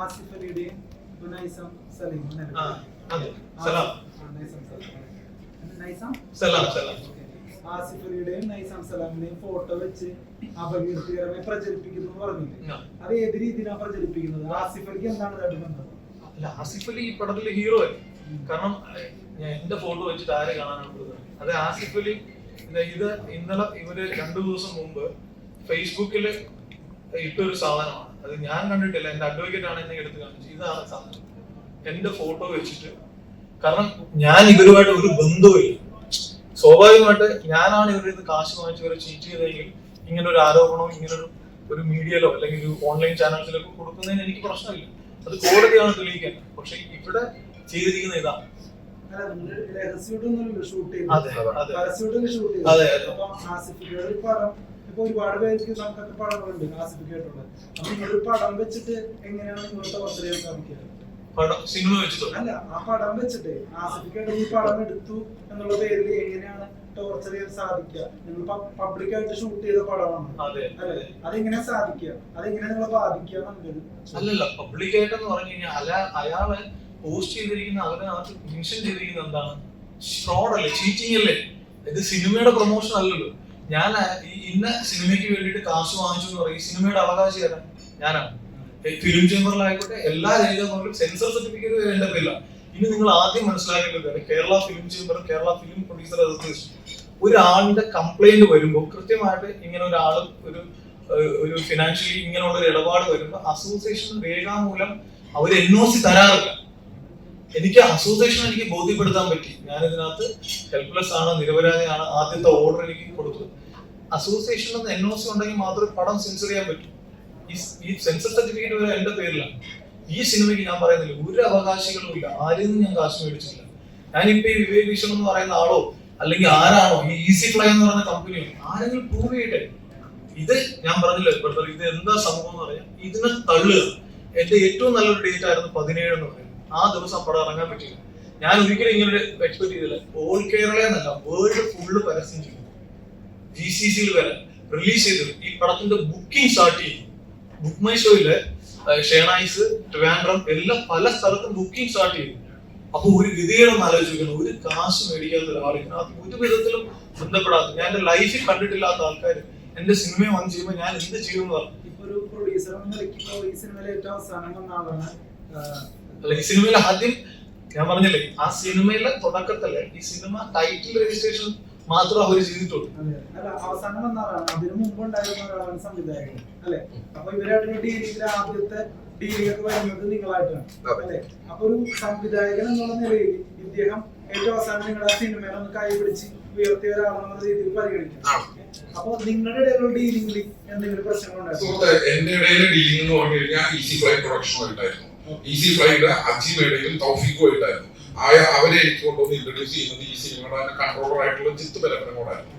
ആസിഫ് അലിയുടെയും നൈസം സലീം. ആസിഫ് അലിയുടെയും നൈസാം സലാമിന്റെയും ഫോട്ടോ വെച്ച് അപകീർത്തികരമായി പ്രചരിപ്പിക്കുന്നു എന്ന് പറഞ്ഞില്ലേ. അത് ഏത് രീതിയിലാണ് പ്രചരിപ്പിക്കുന്നത്? ആസിഫ് അലിക്ക് എന്താണ് ബന്ധം അല്ല ആസിഫ് അലി ഈ പടത്തിലെ ഹീറോ കാരണം എന്റെ ഫോട്ടോ വെച്ചിട്ട് ആരെ കാണാനാണ് കൂടുതൽ അത് ആസിഫ് അലി ഇത് ഇത് ഇന്നലെ ഇവർ രണ്ടു ദിവസം മുമ്പ് ഫേസ്ബുക്കിൽ ഇട്ടൊരു സാധനമാണ്. അത് ഞാൻ കണ്ടിട്ടില്ല. എന്റെ അഡ്വക്കേറ്റ് ആണ് എന്നെ എടുത്ത് കാണിച്ചു സാധനം എന്റെ ഫോട്ടോ വെച്ചിട്ട്. കാരണം ഞാൻ ഇവരുമായിട്ട് ഒരു ബന്ധവുമില്ല സ്വാഭാവികമായിട്ട് ഞാനാണ് ഇവരുടെ ഇത് കാശ് വാങ്ങിച്ച് ഇവരെ ചീറ്റ് ചെയ്തെങ്കിൽ ഇങ്ങനെ ഒരു ആരോപണവും ഇങ്ങനെ ഒരു ഒരു മീഡിയയിലോ അല്ലെങ്കിൽ ഒരു ഓൺലൈൻ ചാനൽസിലൊക്കെ കൊടുക്കുന്നതിന് എനിക്ക് പ്രശ്നമില്ല. അത് കോടതിയാണ് തെളിയിക്കാൻ പക്ഷെ ഇവിടെ ചെയ്തിരിക്കുന്ന ഇതാണ് അതെ, അതെ. അതെ, ഇപ്പൊ ഒരുപാട് പേർക്ക് നമുക്കൊക്കെ പടങ്ങളുണ്ട് ആസിഫിക്കായിട്ടുള്ള അപ്പൊ നിങ്ങൾ പടം വെച്ചിട്ട് എങ്ങനെയാണ് നിങ്ങളുടെ സിനിമ വെച്ചിട്ടുണ്ട് അല്ല ആ പടം വെച്ചിട്ട് ആസിഫിക്കായിട്ട് ഈ പടം എടുത്തു എന്നുള്ള പേരിൽ എങ്ങനെയാണ് ടോർച്ചർ ചെയ്യാൻ സാധിക്കുക? നിങ്ങൾ പബ്ലിക് ആയിട്ട് ഷൂട്ട് ചെയ്ത പടമാണ്. അല്ലെ? അതെങ്ങനെ സാധിക്കുക? അതെങ്ങനെ നിങ്ങളെ ബാധിക്കുക അല്ലല്ല പബ്ലിക് ആയിട്ടെന്ന് പറഞ്ഞു കഴിഞ്ഞാൽ അയാൾ പോസ്റ്റ് ചെയ്തിരിക്കുന്ന അവരകത്ത് മെൻഷൻ ചെയ്തിരിക്കുന്ന എന്താണ്? ഫ്രോഡ് അല്ലേ? ചീറ്റിംഗ് അല്ലേ? ഇത് സിനിമയുടെ പ്രൊമോഷൻ അല്ലല്ലോ. ഞാൻ ഇന്ന സിനിമയ്ക്ക് വേണ്ടിയിട്ട് കാശ് വാങ്ങിച്ചു എന്ന് പറയും സിനിമയുടെ അവകാശം ഏതാ ഞാനാണ് ഫിലിം ചേംബറിലായിക്കോട്ടെ എല്ലാ രേഖകളും സെൻസർ സർട്ടിഫിക്കറ്റ് വേണ്ടതില്ല ഇനി നിങ്ങൾ ആദ്യം മനസ്സിലാക്കേണ്ടത് Kerala film chamber Kerala film producer association. ഒരാളുടെ കംപ്ലൈന്റ് വരുമ്പോൾ കൃത്യമായിട്ട് ഇങ്ങനെ ഒരാൾ ഒരു ഒരു ഫിനാൻഷ്യലി ഇങ്ങനെയുള്ള ഒരു ഇടപാട് വരുമ്പോൾ അസോസിയേഷൻ രേഖാമൂലം അവർ എൻ ഒ സി തരാറില്ല. എനിക്ക് അസോസിയേഷൻ എനിക്ക് ബോധ്യപ്പെടുത്താൻ പറ്റി. ഞാൻ ഇതിനകത്ത് ഹെൽപ്ലെസ് ആണ് നിരപരാധിയാണ്. ആദ്യത്തെ ഓർഡർ എനിക്ക് കൊടുത്തു. അസോസിയേഷനിൽ നിന്ന് എൻ ഒ സി ഉണ്ടെങ്കിൽ മാത്രമേ പടം സെൻസർ ചെയ്യാൻ പറ്റൂ. ഈ സെൻസർ സർട്ടിഫിക്കറ്റ് വരെ എന്റെ പേരിലാണ്. ഈ സിനിമയ്ക്ക് ഞാൻ പറയുന്നില്ല. ഒരു അവകാശികളും ഇല്ല. ആരും ഞാൻ കാശ് മേടിച്ചില്ല ഞാനിപ്പോ ഈ വിവേക് ഭീഷൺ എന്ന് പറയുന്ന ആളോ അല്ലെങ്കിൽ ആരാണോ ഈ ഈസി ഫ്ലൈ എന്ന് പറയുന്ന കമ്പനിയോ ആരെങ്കിലും പ്രൂവ് ചെയ്യട്ടെ. ഇത് ഞാൻ പറഞ്ഞില്ല ബ്രദർ ഇത് എന്താ സംഭവം എന്ന് പറയാം ഇതിനെ തള്ളുക. എന്റെ ഏറ്റവും നല്ലൊരു ഡേറ്റ് ആയിരുന്നു പതിനേഴ് എന്ന് പറയുന്നത്. ആ ദിവസം പടം ഇറങ്ങാൻ പറ്റില്ല ഞാൻ ഒരിക്കലും ഇങ്ങനൊരു എക്സ്പെക്ട് ചെയ്തില്ല. ഓൾ കേരള എന്നല്ല വേൾഡ് ഫുള്ള് പരസ്യം ചെയ്തു. ജി സി സിയിൽ വരെ റിലീസ് ചെയ്തു ഈ പടത്തിന്റെ ബുക്കിംഗ് സ്റ്റാർട്ട് ചെയ്തു. ബുക്ക് മൈ ഷോയിൽ ഷേണൈസ് ട്രിവാൻഡ്രം എല്ലാം പല സ്ഥലത്തും ബുക്കിംഗ് സ്റ്റാർട്ട് ചെയ്തു. അപ്പൊ ഒരു ഗതികേടൊന്ന് ആലോചിക്കണം. ഒരു കാശ് മേടിക്കാത്ത ഒരാളിന് അത് ഒരു വിധത്തിലും ബന്ധപ്പെടാത്ത ഞാൻ എന്റെ ലൈഫിൽ കണ്ടിട്ടില്ലാത്ത ആൾക്കാർ എന്റെ സിനിമ വന്ന് ചെയ്യുമ്പോൾ ഞാൻ എന്ത് ചെയ്യുമെന്ന് പറഞ്ഞു. ഒരു പ്രൊഡ്യൂസർ ഈ സിനിമയിലെ ഏറ്റവും അവസാനം അല്ല ഈ സിനിമയിൽ ആദ്യം ഞാൻ പറഞ്ഞില്ലേ ആ സിനിമയിലെ തുടക്കത്തിൽ ഈ സിനിമ ടൈറ്റിൽ രജിസ്ട്രേഷൻ മാത്രം അവർ ചെയ്തിട്ടുള്ളൂ. അവസാനം അതിനു മുമ്പ് ഉണ്ടായിരുന്ന ഒരാളാണ് സംവിധായകൻ അല്ലെ? അപ്പൊ ഇവരായിട്ടുള്ള ഡീലിംഗിൽ ആദ്യത്തെ ഡീലിംഗ് വരുന്നത് നിങ്ങളായിട്ടാണ്. അല്ലെ? അപ്പൊ ഒരു സംവിധായകൻ എന്നുള്ള നിലയിൽ ഇദ്ദേഹം ഏറ്റവും അവസാനം നിങ്ങളുടെ സിനിമയിൽ ഒന്ന് കൈ പിടിച്ച് ഉയർത്തിയ ഒരാളെന്നുള്ള രീതിയിൽ പരിഗണിക്കും. അപ്പൊ നിങ്ങളുടെ ഇടയിലുള്ള ഡീലിംഗിൽ എന്തെങ്കിലും പ്രശ്നങ്ങളുണ്ടായിരുന്നു സുഹൃത്തെ എന്റെ ഇടയിലെ ഡീലിംഗ് എന്ന് പറഞ്ഞു കഴിഞ്ഞാൽ ഈസി ഫ്ലൈ പ്രൊഡക്ഷനുമായിട്ടായിരുന്നു ഈസി ഫ്ലൈയുടെ അജിമയുടെയും തൗഫിക്കുമായിട്ടായിരുന്നു ആയ അവരെ എനിക്ക് കൊണ്ടുവന്ന് ഇൻട്രൊഡ്യൂസ് ചെയ്യുന്നത് ഈ സിനിമയുടെ കൺട്രോളർ ആയിട്ടുള്ള ജിത്ത് പരപ്പനോടായിരുന്നു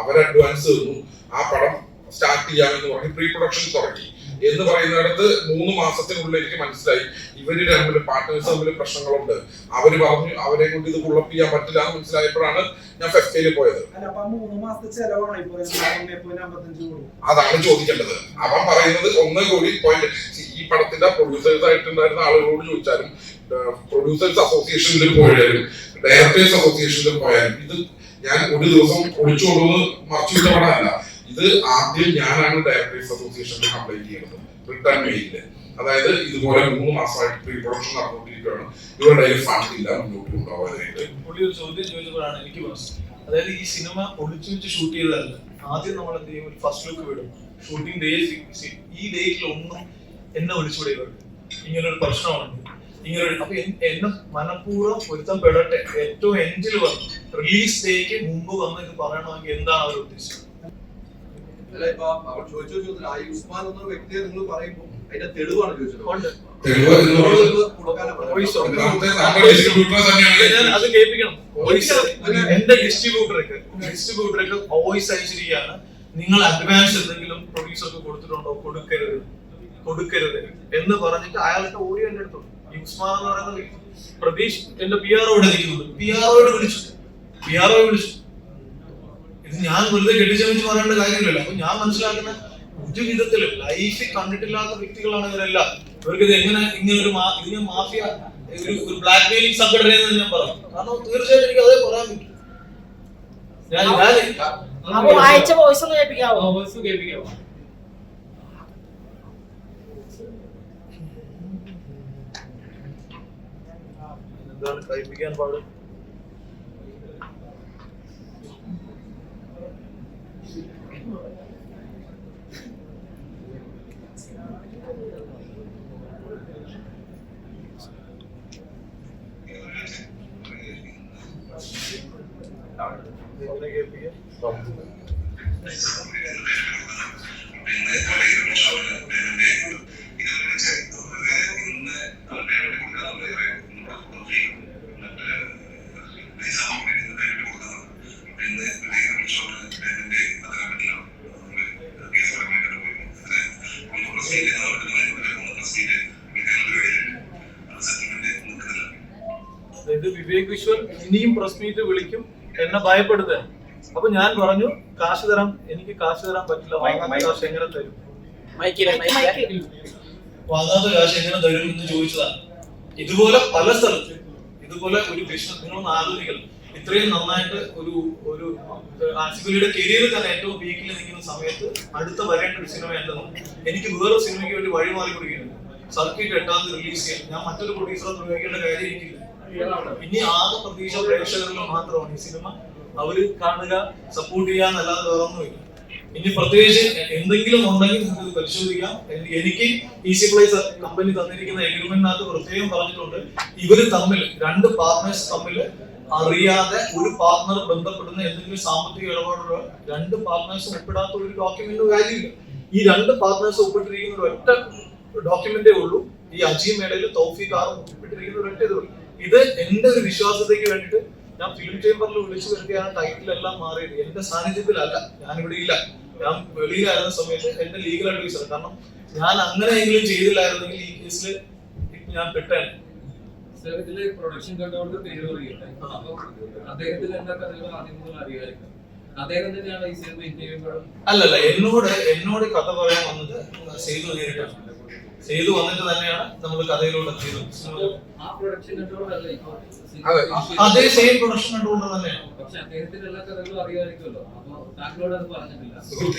അവർ അഡ്വാൻസ് തന്നു. ആ പടം സ്റ്റാർട്ട് ചെയ്യാമെന്ന് പറഞ്ഞ് പ്രീ പ്രൊഡക്ഷൻ തുടങ്ങി. എന്ന് പറയുന്നിടത്ത് മൂന്ന് മാസത്തിനുള്ളിൽ എനിക്ക് മനസ്സിലായി. ഇവർ തമ്മിൽ പാർട്ട്നേഴ്സ് തമ്മിൽ പ്രശ്നങ്ങളുണ്ട്. അവർ പറഞ്ഞു അവരെ കൊണ്ട് ഇത് പുള്ളപ്പ് ചെയ്യാൻ പറ്റില്ല എന്ന് മനസ്സിലായപ്പോഴാണ് ഞാൻ ഫെസ്റ്റയിൽ പോയത്. അതാണ് ചോദിക്കേണ്ടത്. അവൻ പറയുന്നത് ഒന്ന് കോടി പോയിന്റ് പടത്തിന്റെ പ്രൊഡ്യൂസേഴ്സ് ആയിട്ടുണ്ടായിരുന്ന ആളുകളോട് ചോദിച്ചാലും പ്രൊഡ്യൂസേഴ്സ് അസോസിയേഷനിൽ പോയാലും ഡയറക്ടേഴ്സ് അസോസിയേഷനിൽ പോയാലും ഇത് ഞാൻ ഒരു ദിവസം ഒളിച്ചോളൂ മറച്ചു വിട്ട ഇത് ആദ്യം ഞാനാണ് ഡയറക്ടേഴ്സ് അസോസിയേഷനിൽ കംപ്ലൈന്റ് ചെയ്യുന്നത് റിട്ടേൺ മെയിലിൽ അതായത് ഇതുപോലെ മൂന്ന് മാസമായിട്ട് പ്രീ പ്രൊഡക്ഷൻ നടന്നുകൊണ്ടിരിക്കുകയാണ്. ഇവരുടെ ഫണ്ട് ഇല്ല മുന്നോട്ട് കൊണ്ടുപോകാനായിട്ട്. ഒരു ചോദ്യം എനിക്ക് അതായത് ഈ സിനിമ ഒളിച്ചു വെച്ച് ഷൂട്ട് ചെയ്തതല്ല. ആദ്യം നമ്മൾ എന്ത് ചെയ്യും ഫസ്റ്റ് ലുക്ക് വിടും. ഷൂട്ടിംഗ് ഡേ ഈ ഡേറ്റിൽ ഒന്നും എന്നെ ഒളിച്ചുകൂടെ ഇവർക്ക് ഇങ്ങനെ ഒരു പ്രശ്നമുണ്ട്. ഇങ്ങനെ ഒരു അപ്പൊ എന്നെ മനഃപൂർവം പൊരുത്തപ്പെടട്ടെ. ഏറ്റവും എൻഡിൽ വന്നു റിലീസ് ഡേക്ക് മുമ്പ് വന്ന് ഇത് പറയണമെങ്കിൽ എന്താണ് അവർ ഉദ്ദേശിച്ചത്? അല്ല ഇപ്പൊ അവർ ചോദിച്ച ചോദ്യത്തിൽ ആ ഉസ്മാൻ എന്ന വ്യക്തിയെ നിങ്ങൾ പറയുമ്പോൾ അതിന്റെ തെളിവാണ് ചോദിച്ചത്. അത് കേൾപ്പിക്കണം. എന്റെ ഡിസ്ട്രിബ്യൂട്ടർക്ക് ഡിസ്ട്രിബ്യൂട്ടർക്ക് വോയിസ് അയച്ചിരിക്കുകയാണ്. നിങ്ങൾ അഡ്വാൻസ് എന്തെങ്കിലും പ്രൊഡ്യൂസർക്ക് കൊടുത്തിട്ടുണ്ടോ? കൊടുക്കരുത്. കൊടുക്കരുത് എന്ന് പറഞ്ഞിട്ട് അയാളുടെ ഓഡിയോ എന്റെ അടുത്തു ഈ എന്ന് പറയുന്ന വ്യക്തി പ്രതീഷ് എന്റെ പി ആർ ഇവിടെ നിൽക്കുന്നുണ്ട് പി ആർഒയോട് വിളിച്ചു പി ആർഒ വിളിച്ചു ഇത് ഞാൻ വെറുതെ കെട്ടിച്ചമിച്ച് പറയേണ്ട കാര്യമില്ലല്ലോ അപ്പൊ ഞാൻ മനസ്സിലാക്കുന്ന ഒരു വിധത്തിലും ലൈഫിൽ കണ്ടിട്ടില്ലാത്ത വ്യക്തികളാണ് ഇവരെല്ലാം ഇവർക്ക് ഇത് എങ്ങനെ ഇങ്ങനെ ഒരു ഇതിന് മാഫിയ ഒരു ഒരു ബ്ലാക്ക് മെയിലിംഗ് സംഘടന എന്ന് ഞാൻ പറഞ്ഞു കാരണം തീർച്ചയായിട്ടും എനിക്ക് അതേ പറയാൻ പറ്റും ഞാൻ ഞാൻ അപ്പൊ വായിച്ച വോയിസ് ഒന്ന് കേൾപ്പിക്കാവോ വോയിസ് കേൾപ്പിക്കാമോ എന്താണ് കഴിപ്പിക്കാൻ പാടും എങ്ങനെ കേൾപ്പിക്കാം അതായത് വിവേക് വിശ്വൽ ഇനിയും പ്രസ് മീറ്റ് വിളിക്കും എന്നെ ഭയപ്പെടുത്തുക അപ്പൊ ഞാൻ പറഞ്ഞു കാശ് തരാം എനിക്ക് കാശ് തരാൻ പറ്റില്ല വാങ്ങാത്ത കാശ് എങ്ങനെ തരും? വാങ്ങാത്ത കാശ് എങ്ങനെ തരും എന്ന് ചോദിച്ചതാണ്. ഇതുപോലെ പല സ്ഥലത്ത് ഇതുപോലെ ഒരു ബിസിനസ് നിങ്ങളൊന്ന് ആലോചിക്കണം. ഇത്രയും നന്നായിട്ട് ഒരു ഒരു ആസിഫലിയുടെ കരിയർ തന്നെ ഏറ്റവും പീക്കിൽ നിൽക്കുന്ന സമയത്ത് അടുത്ത വരേണ്ട ഒരു സിനിമ എന്തെന്നും? എനിക്ക് വേറെ സിനിമയ്ക്ക് വേണ്ടി വഴി മാറി കൊടുക്കുകയാണ് സർക്കിട്ട് എട്ടാം തീയതി റിലീസ് ചെയ്യാൻ. ഞാൻ മറ്റൊരു പ്രൊഡ്യൂസറെ പ്രയോഗിക്കേണ്ട കാര്യം എനിക്കില്ല. ഇനി ആകെ പ്രതീക്ഷ പ്രേക്ഷകരിൽ മാത്രമാണ് ഈ സിനിമ. അവർ കാണുക സപ്പോർട്ട് ചെയ്യാന്നല്ലാതെ വേറൊന്നുമില്ല. ഇനി പ്രത്യേകിച്ച് എന്തെങ്കിലും ഉണ്ടെങ്കിൽ നമുക്ക് പരിശോധിക്കാം. എനിക്ക് എനിക്ക് ഈസി പ്ലേസ് കമ്പനി തന്നിരിക്കുന്ന എഗ്രിമെന്റിനകത്ത് പ്രത്യേകം പറഞ്ഞിട്ടുണ്ട് ഇവർ തമ്മിൽ രണ്ട് പാർട്ട്നേഴ്സ് തമ്മിൽ അറിയാതെ ഒരു പാർട്ണർ ബന്ധപ്പെടുന്ന എന്തെങ്കിലും സാമ്പത്തിക ഇടപാടുകൾ രണ്ട് പാർട്ട്നേഴ്സ് ഒപ്പിടാത്ത ഒരു ഡോക്യുമെന്റ് കാര്യമില്ല. ഈ രണ്ട് പാർട്ട്നേഴ്സ് ഒപ്പിട്ടിരിക്കുന്ന ഒറ്റ ഡോക്യുമെന്റേ ഉള്ളൂ. ഈ അജീം മേടയിൽ തൗഫീഖ് ആറും ഒപ്പിട്ടിരിക്കുന്ന ഒരൊറ്റ ഒറ്റ ഇതേ എന്റെ ഒരു വിശ്വാസത്തേക്ക് വേണ്ടിട്ട് ഞാൻ ഫിലിം ചേംബറിൽ വിളിച്ചു വരുത്തിയാണ് ടൈറ്റിൽ എല്ലാം മാറിയത്. എന്റെ സാന്നിധ്യത്തിലല്ല ഞാൻ ഇവിടെ ഇല്ല. ഞാൻ വെളിയിലായിരുന്ന സമയത്ത് എന്റെ ലീഗൽ അഡ്വൈസർ കാരണം ഞാൻ അങ്ങനെയെങ്കിലും ചെയ്തില്ലായിരുന്നെങ്കിൽ ഈ കേസിൽ ഞാൻ പെട്ടേനെ. പ്രൊഡക്ഷൻ കണ്ടോണ്ട് പേര് എല്ലാ കഥകളും ആദ്യം മുതൽ അറിയാമായിരുന്നു അദ്ദേഹം തന്നെയാണ് ഈ സിനിമ അല്ലല്ല എന്നോട് എന്നോട് കഥ പറയാൻ വന്നത് സേതു നേരിട്ടാണ് സേതു വന്നിട്ട് തന്നെയാണ് നമ്മൾ കഥയിലൂടെ എത്തിയത് അതെ. അതേ സെയിം പ്രൊഡക്ഷൻ കണ്ടുകൊണ്ട് തന്നെയാണ്.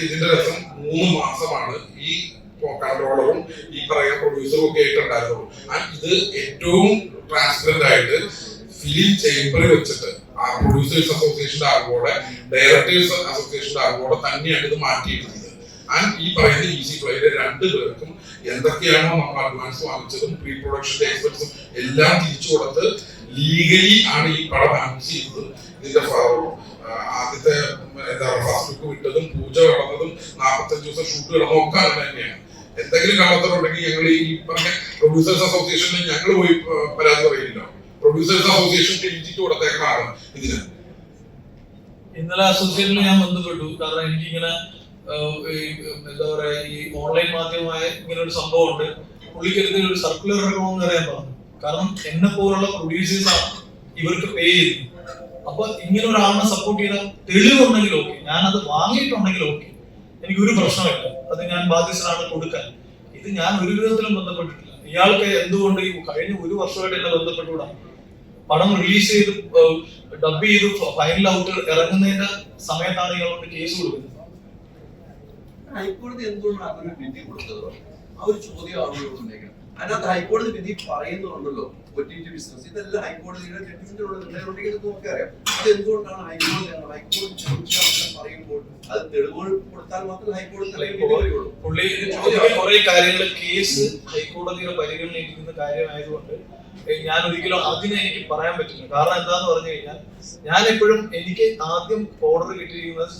ഇതിന്റെ രസം മൂന്ന് മാസമാണ് ഈ കൺട്രോളറും ഈ പറയുന്ന പ്രൊഡ്യൂസറും ഒക്കെ ആയിട്ടുണ്ടായിരുന്നുള്ളൂ. ആൻഡ് ഇത് ഏറ്റവും ട്രാൻസ്പെറന്റ് ആയിട്ട് ഫിലിം ചേംബറിൽ വെച്ചിട്ട് ആ പ്രൊഡ്യൂസേഴ്സ് അസോസിയേഷന്റെ ആർവോടെ ഡയറക്ടേഴ്സ് അസോസിയേഷന്റെ ആർവോടെ തന്നെയാണ് ഇത് മാറ്റിയിരുന്നത് ആൻഡ് ഈ പറയുന്ന ഈസി ഫ്ലൈയിലെ രണ്ട് പേർക്കും എന്തൊക്കെയാണോ നമ്മൾ അഡ്വാൻസ് വാങ്ങിച്ചതും പ്രീ പ്രൊഡക്ഷന്റെ എക്സ്പെൻസും എല്ലാം തിരിച്ചു കൊടുത്ത് ലീഗലി ആണ് ഈ പടം അനൗൺസ് ചെയ്തത് ഇതിന്റെ ആ, ആദ്യത്തെ എന്താ ഫസ്റ്റ് ലുക്ക് വിട്ടതും പൂജ കടന്നതും നാൽപ്പത്തഞ്ച് ദിവസം ഷൂട്ട് കിടന്നതും ഒക്കെ അങ്ങനെ തന്നെയാണ്. എന്തെങ്കിലും കള്ളത്തരമുണ്ടെങ്കിൽ ഞങ്ങൾ ഈ പറഞ്ഞ പ്രൊഡ്യൂസേഴ്സ് അസോസിയേഷനിൽ ഞങ്ങൾ പോയി പരാതി പറയില്ല പ്രൊഡ്യൂസേഴ്സ് അസോസിയേഷൻ ക്ലീൻ കൊടുത്തേക്കാണ് ഇതിന്. ഇന്നലെ അസോസിയേഷനിൽ ഞാൻ ബന്ധപ്പെട്ടു. കാരണം എനിക്കിങ്ങനെ എന്താ പറയാ ഈ ഓൺലൈൻ മാധ്യമമായ ഇങ്ങനെ ഒരു സംഭവം ഉണ്ട് പുള്ളിക്കരുത്തിൽ ഒരു സർക്കുലർ ഇറക്കണമെന്ന് അറിയാൻ പറഞ്ഞു. കാരണം എന്നെ പോലുള്ള പ്രൊഡ്യൂസേഴ്സ് ആണ് ഇവർക്ക് പേ ചെയ്തു. അപ്പൊ ഇങ്ങനെ ഒരാളിനെ സപ്പോർട്ട് ചെയ്താൽ തെളിവുണ്ടെങ്കിൽ ഓക്കെ അത് വാങ്ങിയിട്ടുണ്ടെങ്കിൽ ഓക്കെ എനിക്ക് ഒരു പ്രശ്നമില്ല. അത് ഞാൻ ബാധ്യസ്ഥനാണ് കൊടുക്കാൻ. ഇത് ഞാൻ ഒരു വിധത്തിലും ബന്ധപ്പെട്ടിട്ടില്ല. ഇയാൾക്ക് എന്തുകൊണ്ട് ഈ കഴിഞ്ഞ ഒരു വർഷമായിട്ട് എന്നെ ബന്ധപ്പെട്ടുകൂടാ? പടം റിലീസ് ചെയ്ത് ഡബ് ചെയ്ത് ഫൈനൽ ഔട്ട് ഇറങ്ങുന്നതിന്റെ സമയത്താണ് ഇയാളോട് കേസ് കൊടുക്കുന്നത്. ഹൈക്കോടതി എന്തുകൊണ്ടാണ് അങ്ങനെ വിധി കൊടുത്തത്? ആ ഒരു ചോദ്യം ഉന്നയിക്കണം അതിനകത്ത് ഹൈക്കോടതി വിധി പറയുന്നുണ്ടല്ലോ. ഒറ്റ ബിസിനസ് ഇതെല്ലാം ഹൈക്കോടതിയുടെ ജഡ്ജ്മെന്റിലുള്ള നിർണയമുണ്ടെങ്കിൽ ഇത് നമുക്കറിയാം. അത് എന്തുകൊണ്ടാണ് ഹൈക്കോടതി ഹൈക്കോടതി അങ്ങനെ പറയുമ്പോൾ അത് തെളിവുകൾ കൊടുത്താൽ മാത്രമേ ഹൈക്കോടതി പറയുള്ളൂ പുള്ളി കുറെ കാര്യങ്ങൾ കേസ് ഹൈക്കോടതിയുടെ പരിഗണനയിരിക്കുന്ന കാര്യമായതുകൊണ്ട് ഞാൻ ഒരിക്കലും അതിനെ എനിക്ക് പറയാൻ പറ്റില്ല. കാരണം എന്താന്ന് പറഞ്ഞു കഴിഞ്ഞാൽ ഞാൻ എപ്പോഴും എനിക്ക് ആദ്യം ഓർഡർ കിട്ടിയിരിക്കുന്നത്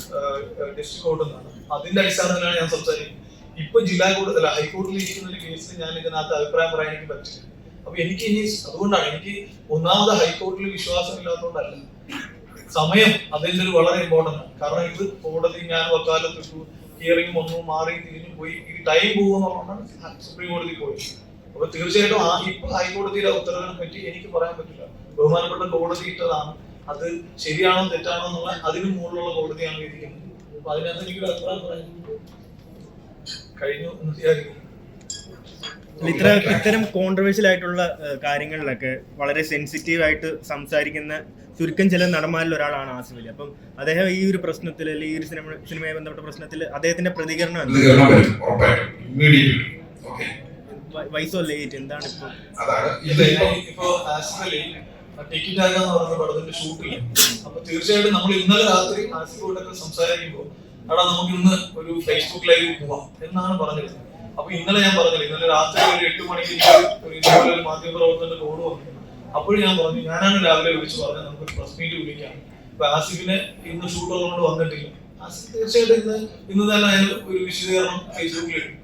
ഡിസ്ട്രിക്ട് കോർട്ടിൽ നിന്നാണ് അതിന്റെ അടിസ്ഥാനത്തിലാണ് ഞാൻ സംസാരിക്കുന്നത്. ഇപ്പൊ ജില്ലാ കോടതി അല്ല ഹൈക്കോടതിയിൽ ഇരിക്കുന്ന ഒരു കേസിൽ ഞാൻ ഇതിനകത്ത് അഭിപ്രായം പറയാൻ എനിക്ക് പറ്റില്ല. അപ്പൊ എനിക്ക് ഇനി അതുകൊണ്ടാണ് എനിക്ക് ഒന്നാമത് ഹൈക്കോടതിയിൽ വിശ്വാസം ഇല്ലാത്തതുകൊണ്ടല്ല. സമയം അതിന്റെ ഒരു വളരെ ഇമ്പോർട്ടന്റ് ആണ്. കാരണം ഇത് കോടതി ഞാൻ വക്കാലത്തിട്ടു ഹിയറിംഗ് വന്നു മാറി തിരിഞ്ഞു പോയി ഈ ടൈം പോകുന്നതുകൊണ്ടാണ് സുപ്രീം കോടതി പോയത്. അപ്പൊ തീർച്ചയായിട്ടും ആ ഇപ്പൊ ഹൈക്കോടതിയുടെ ഉത്തരവിനെ പറ്റി എനിക്ക് പറയാൻ പറ്റില്ല. ബഹുമാനപ്പെട്ട കോടതി ഇട്ടതാണ്. അത് ശരിയാണോ തെറ്റാണോ എന്നുള്ള അതിന് മുകളിലുള്ള കോടതിയാണ് ഇരിക്കുന്നത് അപ്പൊ അതിനകത്ത് എനിക്കൊരു അഭിപ്രായം പറയാൻ കഴിഞ്ഞു എന്ന് വിചാരിക്കുന്നു. ഇത്ര ഇത്തരം കോൺട്രവേഴ്ഷ്യൽ ആയിട്ടുള്ള കാര്യങ്ങളിലൊക്കെ വളരെ സെൻസിറ്റീവ് ആയിട്ട് സംസാരിക്കുന്ന ചുരുക്കം ചില നടന്മാരിൽ ഒരാളാണ് ആസിഫ് അലി. അപ്പം അദ്ദേഹം ഈ ഒരു പ്രശ്നത്തിൽ അല്ലെങ്കിൽ ഈ ഒരു സിനിമ സിനിമയെ ബന്ധപ്പെട്ട പ്രശ്നത്തിൽ അദ്ദേഹത്തിന്റെ പ്രതികരണം ലേറ്റ് എന്താണ് ഇപ്പോൾ അതാണ് ഇപ്പൊ ആസിഫലി ടിക്കറ്റ് ആകാന്ന് പറഞ്ഞ പടത്തിന്റെ ഷൂട്ടില്ല അപ്പൊ തീർച്ചയായിട്ടും നമ്മൾ ഇന്നലെ രാത്രി ആസിഫോട്ടൊക്കെ സംസാരിക്കുമ്പോൾ എടാ നമുക്ക് ഇന്ന് ഒരു ഫേസ്ബുക്ക് ലൈവ് പോവാം എന്നാണ് പറഞ്ഞത്. അപ്പൊ ഇന്നലെ ഞാൻ പറഞ്ഞില്ല ഇന്നലെ രാത്രി ഒരു എട്ട് മണിക്ക് ഇതുപോലെ ഒരു മാധ്യമ പ്രവർത്തകന്റെ കോഡ് വന്നു. അപ്പോഴും ഞാൻ പറഞ്ഞു ഞാനാണ് രാവിലെ വിളിച്ച് പറഞ്ഞത് നമുക്ക് പ്രസ് മീറ്റ് വിളിക്കാം. അപ്പൊ ആസിഫിനെ ഇന്ന് ഷൂട്ട് ഉള്ളതുകൊണ്ട് വന്നിട്ടില്ല. ആസിഫ് തീർച്ചയായിട്ടും ഇന്ന് ഇന്ന് തന്നെ ഒരു വിശദീകരണം ഫേസ്ബുക്കിൽ ഇടും.